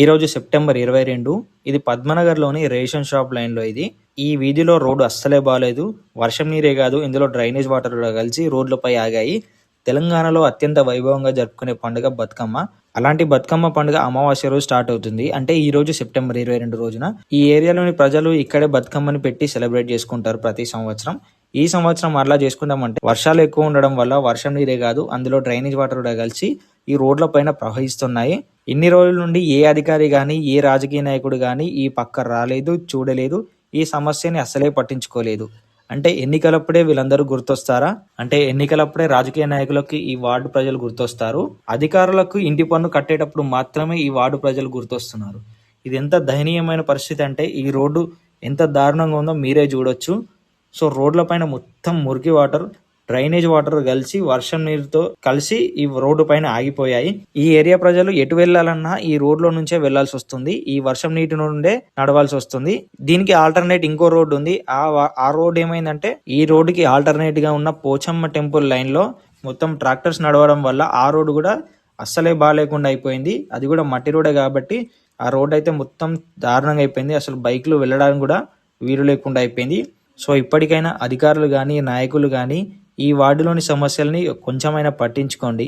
ఈరోజు సెప్టెంబర్ ఇరవై రెండు. ఇది పద్మనగర్లోని రేషన్ షాప్ లైన్లో ఇది. ఈ వీధిలో రోడ్డు అస్సలే బాగాలేదు వర్షం నీరే కాదు ఇందులో డ్రైనేజ్ వాటర్ కూడా కలిసి రోడ్లపై ఆగాయి. తెలంగాణలో అత్యంత వైభవంగా జరుపుకునే పండుగ బతుకమ్మ. అలాంటి బతుకమ్మ పండుగ అమావాస్య రోజు స్టార్ట్ అవుతుంది. అంటే ఈ రోజు సెప్టెంబర్ ఇరవై రెండు రోజున. ఈ ఏరియాలోని ప్రజలు ఇక్కడే బతుకమ్మని పెట్టి సెలబ్రేట్ చేసుకుంటారు ప్రతి సంవత్సరం. ఈ సంవత్సరం అలా చేసుకుంటామంటే వర్షాలు ఎక్కువ ఉండడం వల్ల వర్షం నీరే కాదు అందులో డ్రైనేజ్ వాటర్ కూడా కలిసి ఈ రోడ్ల పైన ప్రవహిస్తున్నాయి. ఇన్ని రోజుల నుండి ఏ అధికారి కానీ ఏ రాజకీయ నాయకుడు కానీ ఈ పక్క రాలేదు చూడలేదు ఈ సమస్యని అస్సలే పట్టించుకోలేదు. అంటే ఎన్నికలప్పుడే వీళ్ళందరూ గుర్తొస్తారా? అంటే ఎన్నికలప్పుడే రాజకీయ నాయకులకు ఈ వార్డు ప్రజలు గుర్తొస్తారు. అధికారులకు ఇంటి పన్ను కట్టేటప్పుడు మాత్రమే ఈ వార్డు ప్రజలు గుర్తొస్తున్నారు. ఇది ఎంత దయనీయమైన పరిస్థితి అంటే ఈ రోడ్డు ఎంత దారుణంగా ఉందో మీరే చూడొచ్చు. సో రోడ్ల పైన మొత్తం మురికి వాటర్ డ్రైనేజ్ వాటర్ కలిసి వర్షం నీరుతో కలిసి ఈ రోడ్డు పైన ఆగిపోయాయి. ఈ ఏరియా ప్రజలు ఎటు వెళ్ళాలన్నా ఈ రోడ్లో నుంచే వెళ్ళాల్సి వస్తుంది. ఈ వర్షం నీటి నుండే నడవాల్సి వస్తుంది. దీనికి ఆల్టర్నేట్ ఇంకో రోడ్డు ఉంది. ఆ ఆ రోడ్ ఏమైందంటే ఈ రోడ్డుకి ఆల్టర్నేట్గా ఉన్న పోచమ్మ టెంపుల్ లైన్లో మొత్తం ట్రాక్టర్స్ నడవడం వల్ల ఆ రోడ్డు కూడా అస్సలే బాగాలేకుండా అయిపోయింది. అది కూడా మట్టి రోడే కాబట్టి ఆ రోడ్ అయితే మొత్తం దారుణంగా అయిపోయింది. అసలు బైక్లు వెళ్ళడానికి కూడా వీలు లేకుండా అయిపోయింది. సో ఇప్పటికైనా అధికారులు కానీ నాయకులు కానీ ఈ వార్డులోని సమస్యల్ని కొంచెమైనా పట్టించుకోండి.